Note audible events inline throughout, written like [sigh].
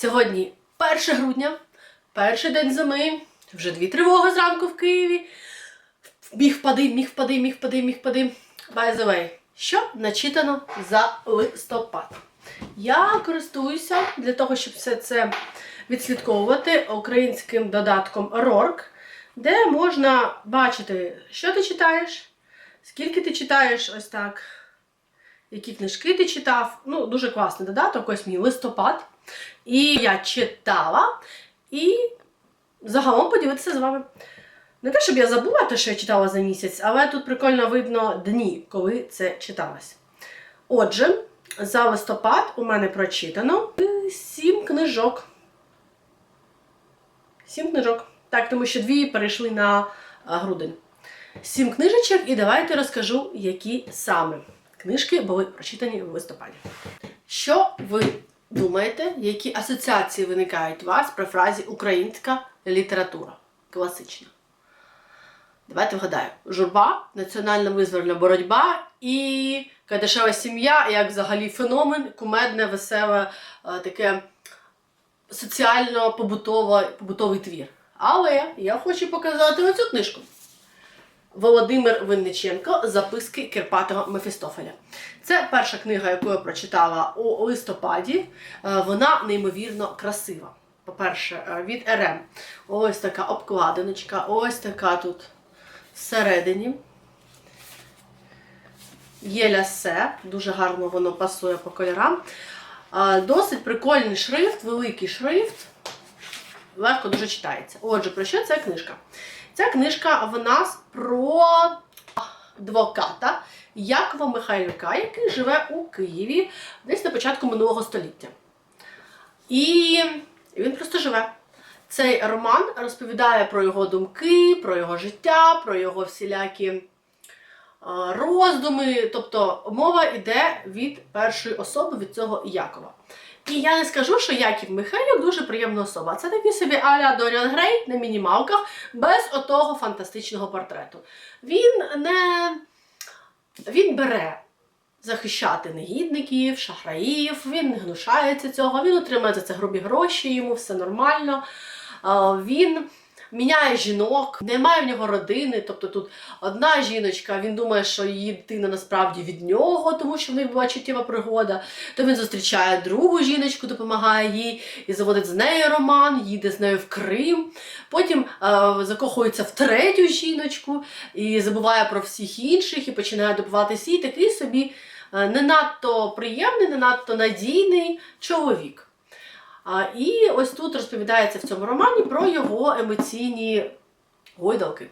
Сьогодні 1 грудня, перший день зими, вже дві тривоги зранку в Києві. Міг впади, міг впади, міг впади, міг впади. By the way, що начитано за листопад? Я користуюся для того, щоб все це відслідковувати українським додатком RORK, де можна бачити, що ти читаєш, скільки ти читаєш, ось так, які книжки ти читав. Ну, дуже класний додаток, ось мій листопад. І я читала і загалом поділитися з вами. Не те, щоб я забула те, що я читала за місяць, але тут прикольно видно дні, коли це читалось. Отже, за листопад у мене прочитано сім книжок. Сім книжок. Так, тому що дві перейшли на грудень. Сім книжечок, і давайте розкажу, які саме книжки були прочитані в листопаді. Що ви думаєте, які асоціації виникають у вас при фразі українська література? Класична. Давайте вгадаю. Журба, національна визвольна боротьба і Кадешева сім'я, як взагалі феномен, кумедне, веселе, е, таке соціально-побутовий твір. Але я хочу показати оцю книжку. Володимир Винниченко Записки Кирпатого Мефістофеля. Це перша книга, яку я прочитала у листопаді. Е, Вона неймовірно красива. По-перше, е, від РМ. Ось така обкладиночка, ось така тут всередині. Є лясе, дуже гарно воно пасує по кольорам. Е, Досить прикольний шрифт, великий шрифт. Легко дуже читається. Отже, про що ця книжка? Ця книжка в нас про адвоката Якова Михайлюка, який живе у Києві десь на початку минулого століття. І він просто живе. Цей роман розповідає про його думки, про його життя, про його всілякі роздуми. Тобто мова йде від першої особи, від цього Якова. І я не скажу, що Яків Михайлюк дуже приємна особа. Це такий собі Аля Доріан Грей на мінімалках, без отого фантастичного портрету. Він не він бере захищати негідників, шахраїв, він не гнушається цього, він отримає за це грубі гроші, йому все нормально. Він міняє жінок, немає в нього родини. Тобто тут одна жіночка, він думає, що її дитина насправді від нього, тому що в них була чуттєва пригода. То він зустрічає другу жіночку, допомагає їй і заводить з нею роман, їде з нею в Крим. Потім е, закохується в третю жіночку і забуває про всіх інших і починає добиватися. І такий собі е, не надто приємний, не надто надійний чоловік. І ось тут розповідається в цьому романі про його емоційні гойдалки.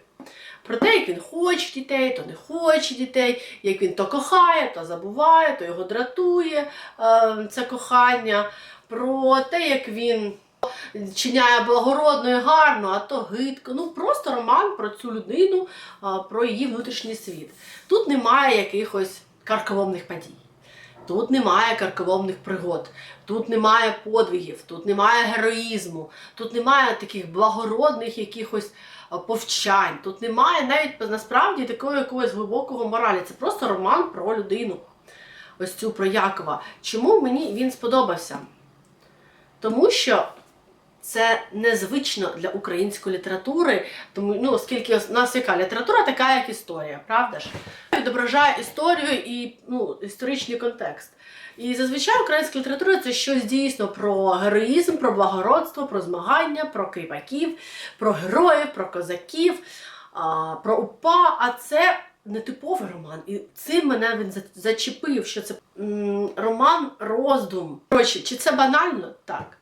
Про те, як він хоче дітей, то не хоче дітей, як він то кохає, то забуває, то його дратує е, це кохання, про те, як він чиняє благородно і гарно, а то гидко. Ну просто роман про цю людину, е, про її внутрішній світ. Тут немає якихось карколомних подій. Тут немає карколомних пригод, тут немає подвигів, тут немає героїзму, тут немає таких благородних якихось повчань, тут немає навіть насправді такого якогось глибокого моралі. Це просто роман про людину. Ось цю про Якова. Чому мені він сподобався? Тому що це незвично для української літератури, тому ну, оскільки у нас яка література, така як історія, правда ж? Відображає історію і ну, історичний контекст. І зазвичай українська література це щось дійсно про героїзм, про благородство, про змагання, про кріпаків, про героїв, про козаків, про упа. А це нетиповий роман. І цим мене він за- зачепив, що це роман роздум. Коротше, чи це банально? Так.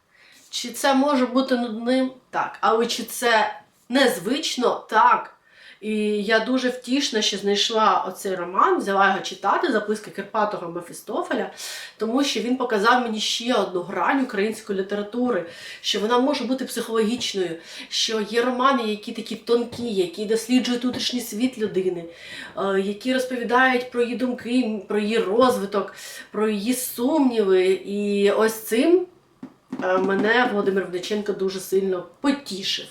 Чи це може бути нудним? Так. Але чи це незвично? Так. І я дуже втішна, що знайшла оцей роман, взяла його читати, записки Кирпатого Мефістофеля, тому що він показав мені ще одну грань української літератури, що вона може бути психологічною, що є романи, які такі тонкі, які досліджують внутрішній світ людини, е, які розповідають про її думки, про її розвиток, про її сумніви. І ось цим мене Володимир Вдяченко дуже сильно потішив.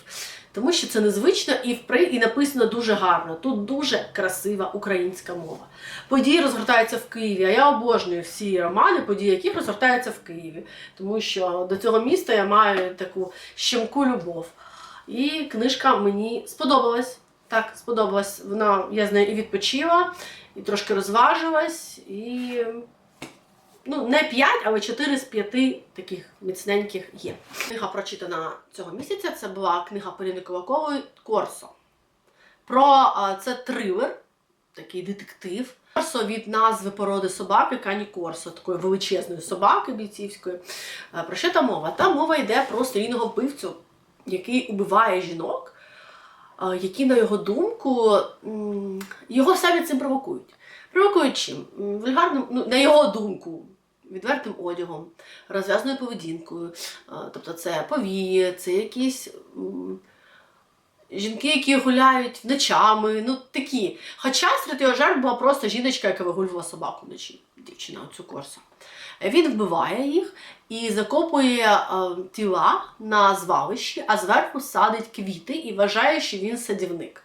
Тому що це незвично і впри і написано дуже гарно. Тут дуже красива українська мова. Події розгортаються в Києві, а я обожнюю всі романи, події яких розгортаються в Києві. Тому що до цього міста я маю таку щемку любов. І книжка мені сподобалась. Так, сподобалась. Вона, я з нею і відпочила, і трошки розважилась, і ну, не 5, але 4 з 5 таких міцненьких є. Книга прочитана цього місяця. Це була книга Поліни Кулакової Корсо. Про це трилер, такий детектив. Корсо від назви породи собаки Кані Корсо, такої величезної собаки бійцівської. Про що там мова? Там мова йде про серійного вбивцю, який убиває жінок, які, на його думку, його самі цим провокують. Провокують чим? Вульгарним, ну, на його думку, відвертим одягом, розв'язною поведінкою. Тобто це повії, це якісь. Жінки, які гуляють ночами, ну такі. Хоча серед його жертв була просто жіночка, яка вигулювала собаку вночі, дівчина цю корсу. Він вбиває їх і закопує е, тіла на звалищі, а зверху садить квіти і вважає, що він садівник.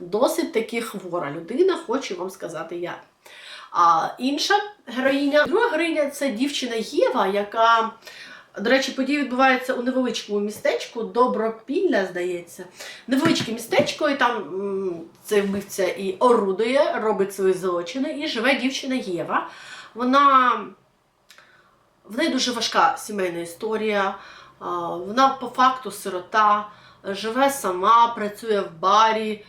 Досить таки хвора людина, хочу вам сказати я. А інша героїня, друга героїня це дівчина Єва, яка, до речі, події відбуваються у невеличкому містечку, Добропілля, здається. Невеличке містечко, і там м, цей вбивця і орудує, робить свої злочини, і живе дівчина Єва. Вона в неї дуже важка сімейна історія. Вона по факту сирота, живе сама, працює в барі,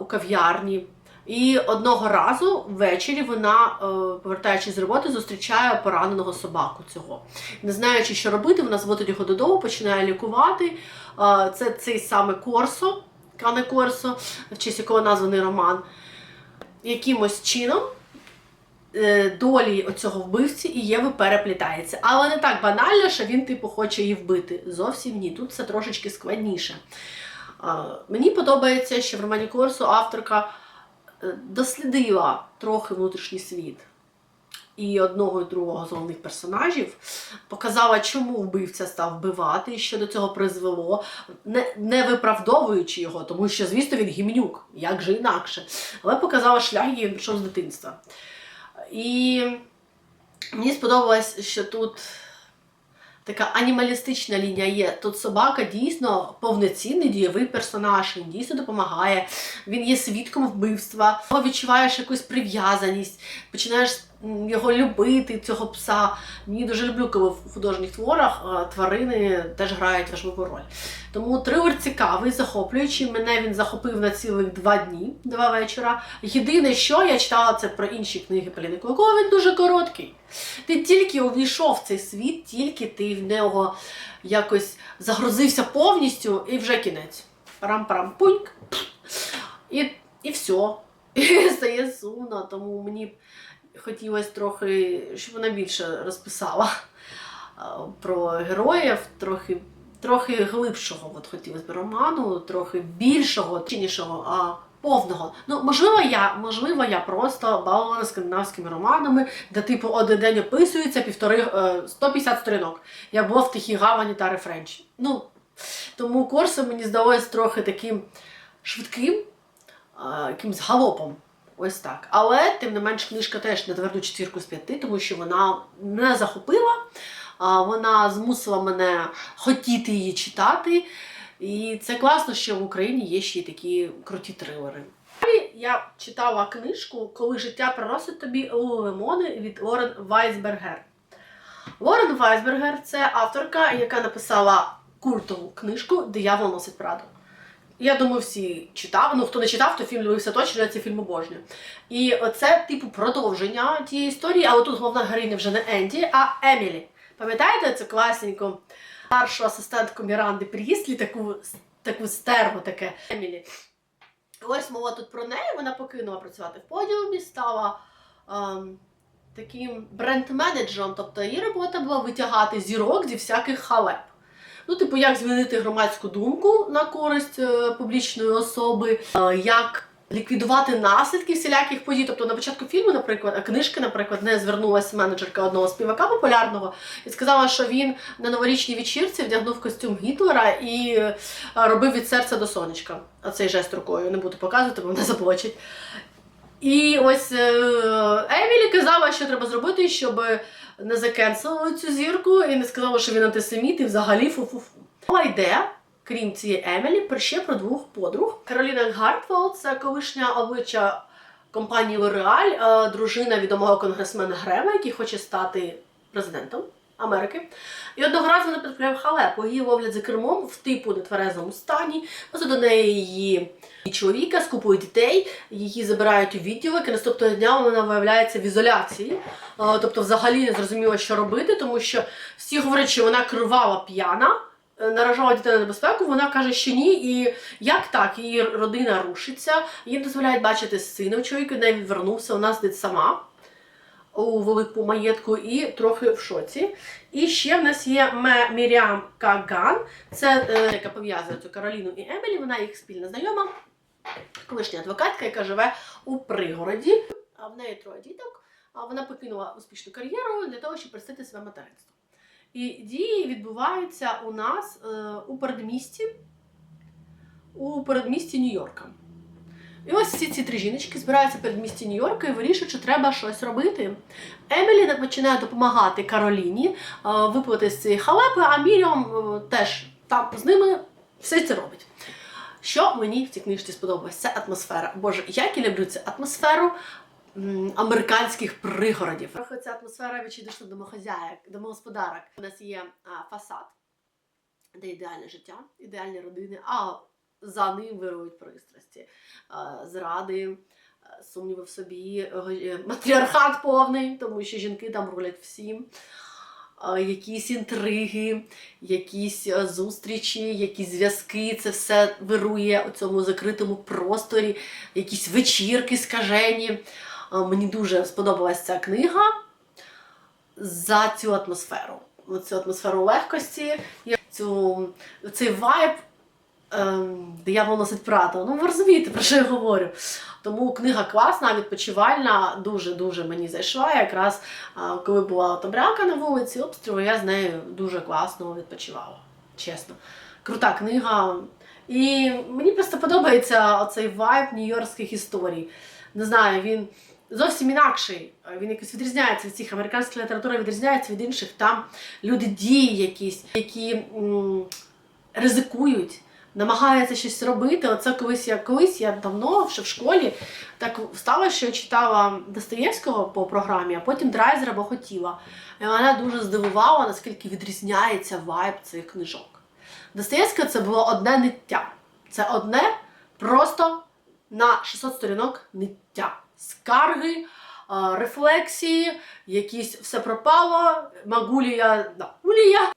у кав'ярні. І одного разу ввечері вона, е, повертаючись з роботи, зустрічає пораненого собаку цього. Не знаючи, що робити, вона зводить його додому, починає лікувати. Е, Це цей саме Корсо, Кане Корсо, в честь якого названий роман. Якимось чином е, долі оцього вбивці і Єви переплітається. Але не так банально, що він, типу, хоче її вбити. Зовсім ні. Тут все трошечки складніше. Мені подобається, що в романі Корсу авторка дослідила трохи внутрішній світ. І одного і другого з головних персонажів показала, чому вбивця став вбивати, і що до цього призвело, не, не виправдовуючи його, тому що, звісно, він гімнюк, як же інакше. Але показала шлях, який він пішов з дитинства. І мені сподобалось, що тут така анімалістична лінія є. Тут собака дійсно повноцінний дієвий персонаж, він дійсно допомагає, він є свідком вбивства, відчуваєш якусь прив'язаність, починаєш його любити, цього пса. Мені дуже люблю, коли в художніх творах тварини теж грають важливу роль. Тому трилер цікавий, захоплюючий. Мене він захопив на цілих два дні, два вечора. Єдине, що я читала це про інші книги Поліни Кулакової, він дуже короткий. Ти тільки увійшов в цей світ, тільки ти в нього якось загрузився повністю і вже кінець. Парам-парам пуньк. І, і все. [laughs] І стає сумно, тому мені хотілося трохи, щоб вона більше розписала про героїв, трохи трохи глибшого от хотілося б роману, трохи більшого, чиннішого, а повного. Ну, можливо, я, можливо, я просто балована скандинавськими романами, де типу один день описується півтори е, 150 сторінок. Я була в тихій гавані та Френч. Ну, тому Корсо мені здалось трохи таким швидким, а, якимсь галопом. Ось так. Але, тим не менш, книжка теж на тверду четвірку з п'яти, тому що вона не захопила, вона змусила мене хотіти її читати. І це класно, що в Україні є ще й такі круті трилери. Далі я читала книжку Коли життя приносить тобі лимони від Лорен Вайсбергер. Лорен Вайсбергер це авторка, яка написала культову книжку Диявол носить Праду. Я думаю, всі читали. Ну, хто не читав, то фільм дивився точно, я цей фільм обожнюю. І це, типу, продовження тієї історії, але тут головна героїня вже не Енді, а Емілі. Пам'ятаєте цю класненьку старшу асистентку Міранди Пріслі, таку, таку стерву таке Емілі. Ось мова тут про неї, вона покинула працювати в подіумі, стала ем, таким бренд-менеджером, тобто її робота була витягати зірок зі всяких халеп. Ну, типу, як змінити громадську думку на користь е, публічної особи, е, як ліквідувати наслідки всіляких подій. Тобто на початку фільму, наприклад, книжки, наприклад, не звернулася менеджерка одного співака популярного і сказала, що він на новорічній вечірці вдягнув костюм Гітлера і е, робив від серця до сонечка. А цей жест рукою не буду показувати, бо мене заблочить. І ось Емілі казала, що треба зробити, щоб не закенселили цю зірку і не сказали, що він антисеміт і взагалі фу-фу-фу. Мова йде, крім цієї Емілі, ще про двох подруг. Кароліна Гартфолд це колишня обличчя компанії L'Oreal, е, дружина відомого конгресмена Грема, який хоче стати президентом Америки. І одного разу вона потрапляє в халепу. Її ловлять за кермом в типу нетверезому стані. Поза до неї її чоловіка з купою дітей, її забирають у відділок, і наступного дня вона виявляється в ізоляції. Тобто, взагалі не зрозуміло, що робити, тому що всі говорять, що вона кривава п'яна. е, Наражала дітей на небезпеку, вона каже, що ні, і як так, її родина рушиться, їй дозволяють бачити сина чоловіка, не відвернувся, вона сидить сама у великому маєтку і трохи в шоці. І ще в нас є Міріам Каган, це е, яка пов'язує цю Кароліну і Емілі, вона їх спільна знайома, колишня адвокатка, яка живе у пригороді. А в неї троє діток. А вона покинула успішну кар'єру для того, щоб присвятити себе материнству. І дії відбуваються у нас е, у передмісті, у передмісті Нью-Йорка. І ось всі ці три жіночки збираються в передмісті Нью-Йорка і вирішують, що треба щось робити. Емілі починає допомагати Кароліні е, виплати з цієї халепи, а Міріам е, теж там з ними все це робить. Що мені в цій книжці сподобалось? Це атмосфера. Боже, як я люблю цю атмосферу американських пригородів. Трохи ця атмосфера відчайдушно домохозяїк, домогосподарок. У нас є а, фасад, де ідеальне життя, ідеальні родини, а за ним вирують пристрасті, зради, а, сумніви в собі, е, матріархат повний, тому що жінки там рулять всім. Якісь інтриги, якісь е, зустрічі, якісь зв'язки, це все вирує у цьому закритому просторі, якісь вечірки скажені. Мені дуже сподобалась ця книга за цю атмосферу. Цю атмосферу легкості, цю, цей вайб диявол носить прато. Ну, ви розумієте, про що я говорю. Тому книга класна, відпочивальна, дуже-дуже мені зайшла. Якраз а, коли була отобряка на вулиці, обстрілу, я з нею дуже класно відпочивала. Чесно. Крута книга. І мені просто подобається оцей вайб нью-йоркських історій. Не знаю, він зовсім інакший. Він якось відрізняється від цих американська література відрізняється від інших. Там люди дії якісь, які м, ризикують, намагаються щось робити. Оце колись я колись я давно ще в школі так стало, що я читала Достоєвського по програмі, а потім Драйзера бо хотіла. І мене дуже здивувало, наскільки відрізняється вайб цих книжок. Достоєвського це було одне ниття. Це одне просто на 600 сторінок ниття. Скарги, е, рефлексії, якісь все пропало, магулія, да, гулія.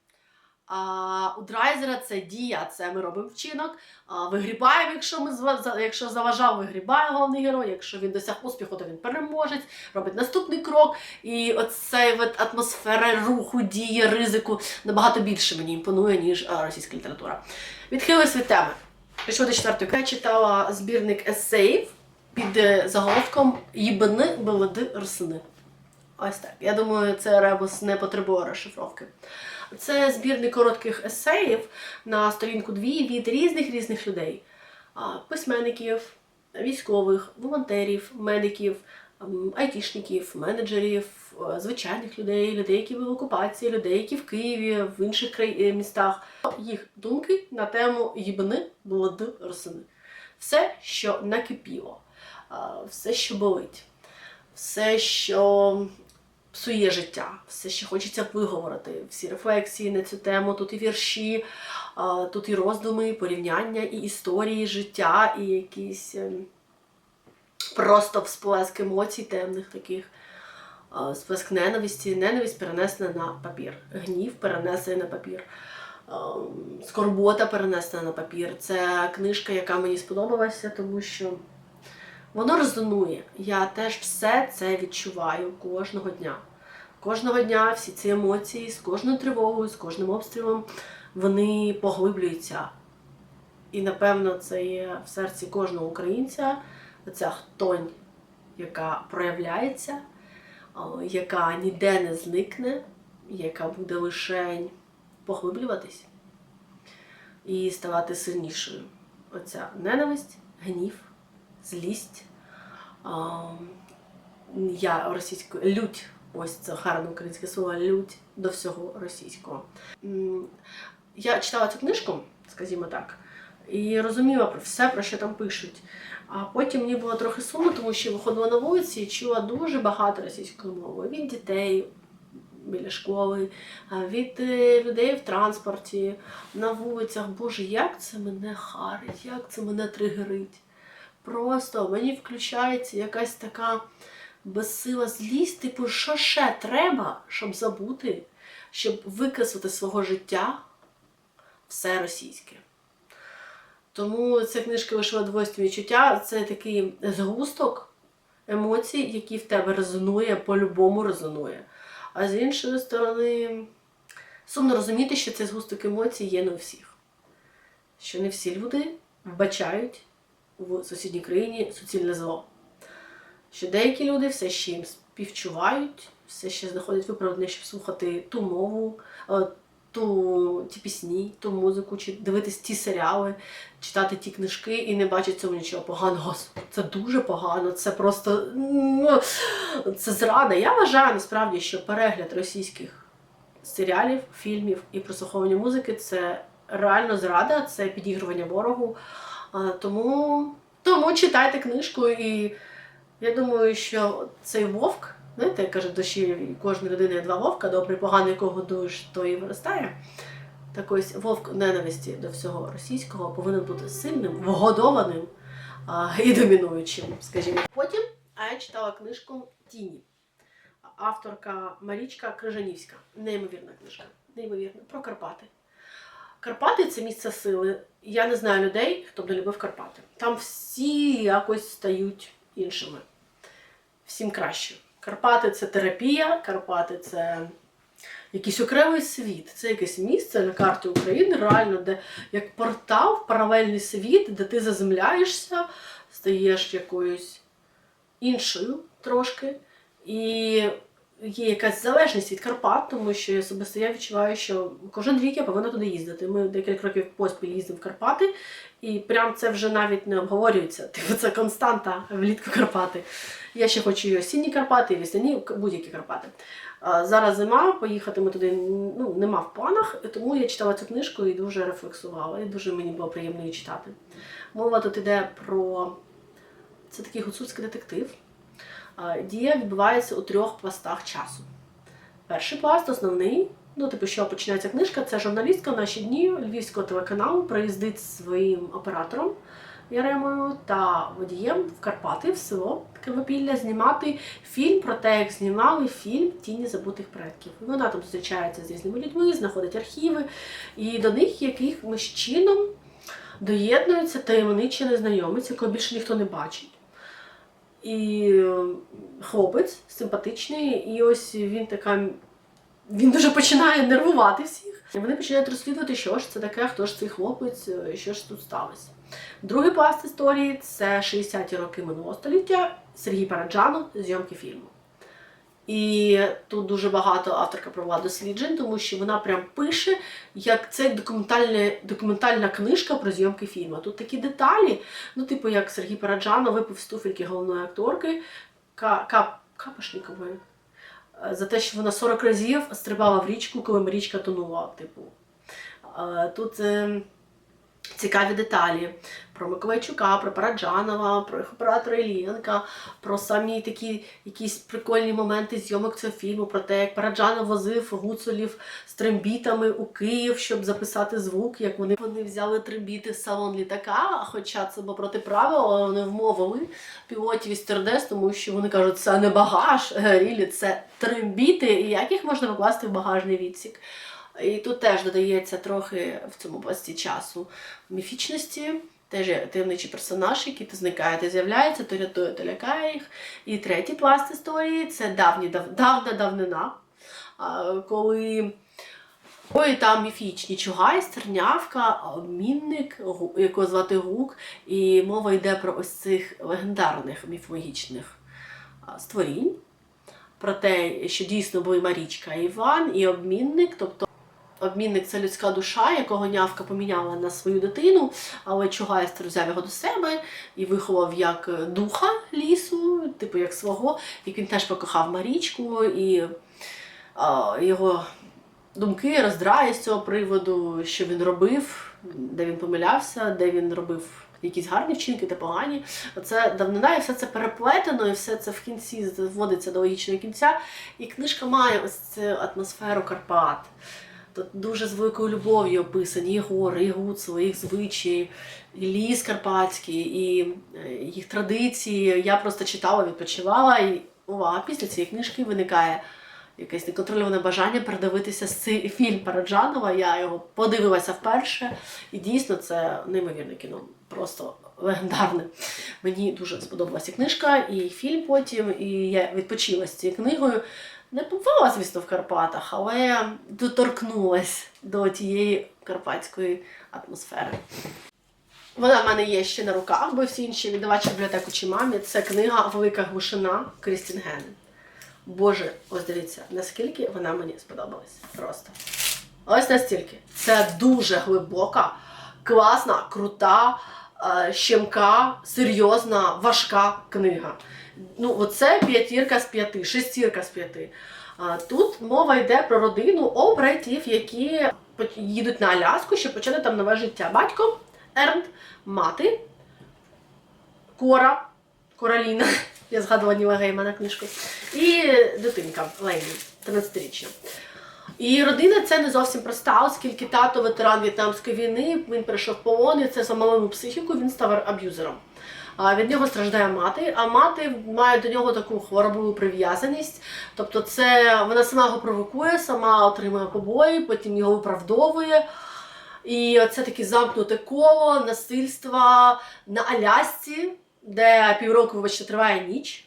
А у драйзера це дія, це ми робимо вчинок. А, вигрібаємо, якщо ми якщо заважав, вигрібає головний герой. Якщо він досяг успіху, то він переможець, робить наступний крок. І оцей от атмосфера руху, дії, ризику набагато більше мені імпонує, ніж російська література. Відхилилась від теми. Пішла до четвертої. Я читала збірник есеїв під е, заголовком Їбани Беледи Рсини. Ось так. Я думаю, це ребус не потребує розшифровки. Це збірник коротких есеїв на сторінку дві від різних різних людей: письменників, військових, волонтерів, медиків, айтішників, менеджерів, е, звичайних людей, людей, які були в окупації, людей, які в Києві, в інших е, містах. Їх думки на тему їбани молоди росини. Все, що накипіло, все, що болить, все, що псує життя, все ще хочеться виговорити. Всі рефлексії на цю тему, тут і вірші, тут і роздуми, і порівняння, і історії життя, і якісь ем, просто всплеск емоцій темних таких. Сплеск ненависті, ненависть перенесена на папір, гнів перенесений на папір, скорбота перенесена на папір. Це книжка, яка мені сподобалася, тому що Воно резонує. Я теж все це відчуваю кожного дня. Кожного дня всі ці емоції з кожною тривогою, з кожним обстрілом, вони поглиблюються. І напевно це є в серці кожного українця оця хтонь, яка проявляється, яка ніде не зникне, яка буде лише поглиблюватись і ставати сильнішою. Оця ненависть, гнів, злість. Я російською лють, ось це гарне українське слово лють до всього російського. Я читала цю книжку, скажімо так, і розуміла про все, про що там пишуть. А потім мені було трохи сумно, тому що виходила на вулиці і чула дуже багато російської мови від дітей біля школи, від е, людей в транспорті, на вулицях. Боже, як це мене харить, як це мене тригерить. Просто мені включається якась така безсила злість, типу, що ще треба, щоб забути, щоб викреслити свого життя все російське. Тому ця книжка лишила двойственні відчуття. Це такий згусток емоцій, який в тебе резонує, по-любому резонує. А з іншої сторони, сумно розуміти, що цей згусток емоцій є не у всіх. Що не всі люди вбачають в сусідній країні суцільне зло. Що деякі люди все ще їм співчувають, все ще знаходять виправдання, щоб слухати ту мову, е, ту, ті пісні, ту музику, чи дивитись ті серіали, читати ті книжки і не бачать цьому нічого поганого. Це дуже погано, це просто ну, це зрада. Я вважаю насправді, що перегляд російських серіалів, фільмів і прослуховування музики це реально зрада, це підігрування ворогу. Тому, тому читайте книжку, і я думаю, що цей вовк, знаєте, як каже душі кожної людини є два вовка, добрий, поганий, якого годуєш, то і виростає. Так ось вовк ненависті до всього російського повинен бути сильним, вгодованим а, і домінуючим, скажімо. Потім я читала книжку Тіні. Авторка Марічка Крижанівська. Неймовірна книжка. Неймовірна. Про Карпати. Карпати це місце сили. Я не знаю людей, хто б не любив Карпати. Там всі якось стають іншими. Всім краще. Карпати це терапія, Карпати це якийсь окремий світ. Це якесь місце на карті України, реально, де як портал, паралельний світ, де ти заземляєшся, стаєш якоюсь іншою трошки. І є якась залежність від Карпат, тому що особисто я відчуваю, що кожен рік я повинна туди їздити. Ми декілька років поспіль їздимо в Карпати, і прям це вже навіть не обговорюється. [laughs] Типу це константа влітку Карпати. Я ще хочу і осінні Карпати, і весняні, будь-які Карпати. Зараз зима, поїхати ми туди ну, нема в планах, тому я читала цю книжку і дуже рефлексувала, і дуже мені було приємно її читати. Мова тут йде про це такий гуцульський детектив. А, Дія відбувається у трьох пластах часу. Перший пласт, основний, ну, типу, що починається книжка, це журналістка в наші дні Львівського телеканалу приїздить зі своїм оператором Яремою та водієм в Карпати, в село Кривопілля, знімати фільм про те, як знімали фільм Тіні забутих предків. Вона там зустрічається з різними людьми, знаходить архіви, і до них якимось чином доєднується таємничий незнайомець, якого більше ніхто не бачить. І е, хлопець симпатичний, і ось він така. Він дуже починає нервувати всіх. Вони починають розслідувати, що ж це таке, хто ж цей хлопець, е, що ж тут сталося. Другий пласт історії це 60-ті роки минулого століття Сергій Параджанов, зйомки фільму. І тут дуже багато авторка провела досліджень, тому що вона прям пише, як це документальна, документальна книжка про зйомки фільму. Тут такі деталі, ну, типу, як Сергій Параджанов випив з туфельки головної акторки Ка, Ка, е, за те, що вона 40 разів стрибала в річку, коли річка тонула. Типу. Е, Тут е, цікаві деталі про Миколайчука, про Параджанова, про їх оператора Іллєнка, про самі такі якісь прикольні моменти зйомок цього фільму, про те, як Параджанов возив гуцулів з трембітами у Київ, щоб записати звук, як вони, вони взяли трембіти в салон літака, хоча це було проти правил, але вони вмовили пілотів і стюардес, тому що вони кажуть, це не багаж, е, рілі, це трембіти, і як їх можна покласти в багажний відсік. І тут теж додається трохи в цьому пласті часу міфічності. Теж є персонаж, який то зникає, то з'являється, то рятує, то лякає їх. І третій пласт історії це давні, дав, давна давнина, коли Ой, там міфічні Чугай, Стернявка, обмінник, якого звати Гук. І мова йде про ось цих легендарних міфологічних створінь. Про те, що дійсно були Марічка і Іван, і обмінник, тобто Обмінник це людська душа, якого нявка поміняла на свою дитину, але Чугайстер взяв його до себе і виховав як е, духа лісу, типу як свого, і він теж покохав Марічку, і а, його думки роздраї з цього приводу, що він робив, де він помилявся, де він робив якісь гарні вчинки та погані. Це давнина, і все це переплетено, і все це в кінці зводиться до логічного кінця. І книжка має ось цю атмосферу Карпат. Дуже з великою любов'ю описані і гори, і гуцули, їх звичаї, і ліс карпатський, і е, їх традиції. Я просто читала, відпочивала, і увага, після цієї книжки виникає якесь неконтрольоване бажання передивитися цей фільм Параджанова. Я його подивилася вперше, і дійсно це неймовірне кіно. Просто легендарне. Мені дуже сподобалася книжка, і фільм потім, і я відпочила з цією книгою. Не побувала, звісно, в Карпатах, але доторкнулась до тієї карпатської атмосфери. Вона в мене є ще на руках, бо всі інші віддавачі бібліотеку чи мамі. Це книга Велика глушина Крістін Ген. Боже, ось дивіться, наскільки вона мені сподобалась. Просто. Ось настільки. Це дуже глибока, класна, крута, е, щемка, серйозна, важка книга. Ну, оце п'ятірка з п'яти, шестірка з п'яти. Тут мова йде про родину обратів, які їдуть на Аляску, щоб почати там нове життя. Батько Ернт, мати, Кора, Кораліна, [laughs] я згадувала Ніла Геймана книжку, і дитинка Лейні, 13-річна. І родина це не зовсім проста, оскільки тато ветеран В'єтнамської війни, він перейшов в полон, і це замалив психіку, він став аб'юзером. Від нього страждає мати, а мати має до нього таку хворобливу прив'язаність. Тобто, це вона сама його провокує, сама отримує побої, потім його виправдовує. І це таке замкнуте коло насильства на Алясці, де півроку, вибачте, триває ніч.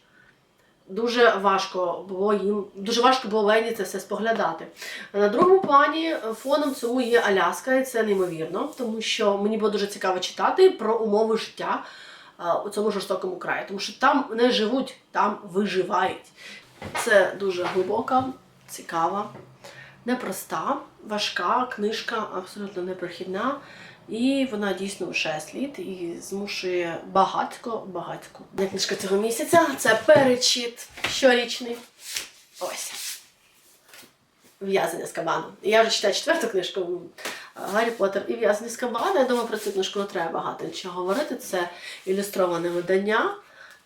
Дуже важко було їм, дуже важко було Лені це все споглядати. На другому плані фоном цьому є Аляска, і це неймовірно, тому що мені було дуже цікаво читати про умови життя у цьому жорстокому краї, тому що там не живуть, там виживають. Це дуже глибока, цікава, непроста, важка книжка, абсолютно непрохідна. І вона дійсно лишає слід і змушує багатько, багатько. Де книжка цього місяця це перечіт щорічний. Ось. В'язання з кабану. Я вже читаю четверту книжку Гаррі Поттер і в'язані з. Я думаю, про цю книжку не треба багато нічого говорити. Це ілюстроване видання.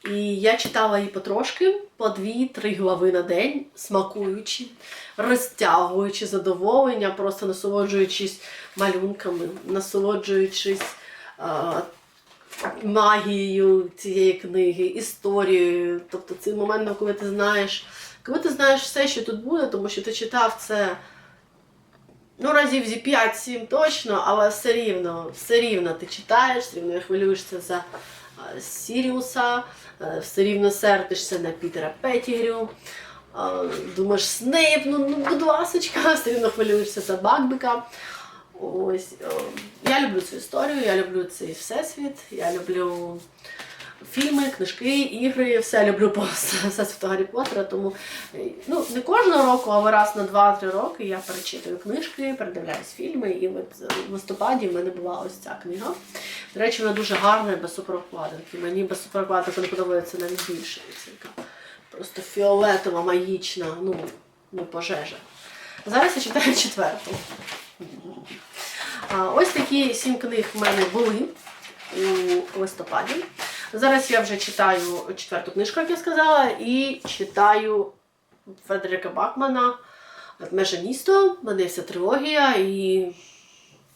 І я читала її потрошки, по дві-три глави на день, смакуючи, розтягуючи задоволення, просто насолоджуючись малюнками, насолоджуючись а, магією цієї книги, історією. Тобто цей момент, коли ти знаєш, коли ти знаєш все, що тут буде, тому що ти читав це. Ну, разів зі 5-7 точно, але все рівно, все рівно ти читаєш, все рівно хвилюєшся за Сіріуса, е, все рівно сердишся на Пітера Петтігрю. а, Думаєш, Снейп, ну, ну будь ласочка, [laughs] все рівно хвилюєшся за Бакбека. Ось, я люблю цю історію, я люблю цей всесвіт, я люблю фільми, книжки, ігри, все люблю по [laughs] всесвіту Гаррі Поттера, тому е, ну, не кожного року, але раз на 2-3 роки я перечитую книжки, передивляюсь фільми, і е, в листопаді в мене була ось ця книга. До речі, вона дуже гарна без суперокладинки. Мені без суперокладинки не подобається навіть більше. Це яка Просто фіолетова, магічна, ну, ну пожежа. Зараз я читаю четверту. Ось такі сім книг в мене були у листопаді. Зараз я вже читаю четверту книжку, як я сказала, і читаю Фредерика Бакмана Меже місто. В мене вся трилогія, і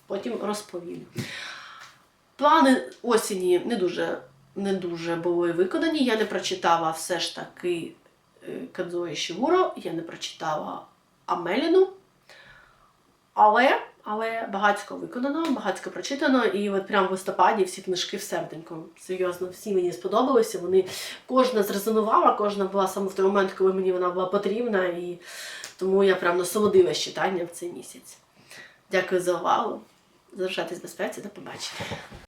потім розповім. Плани осені не дуже, не дуже були виконані. Я не прочитала все ж таки е, Шігуро, я не прочитала Амеліну. Але, але багатько виконано, багатько прочитано, і от прямо в листопаді всі книжки в серденько. Серйозно, всі мені сподобалися. Вони кожна зрезонувала, кожна була саме в той момент, коли мені вона була потрібна, і тому я прям насолодилась читанням в цей місяць. Дякую за увагу. Залишайтесь безпеці, до побачення.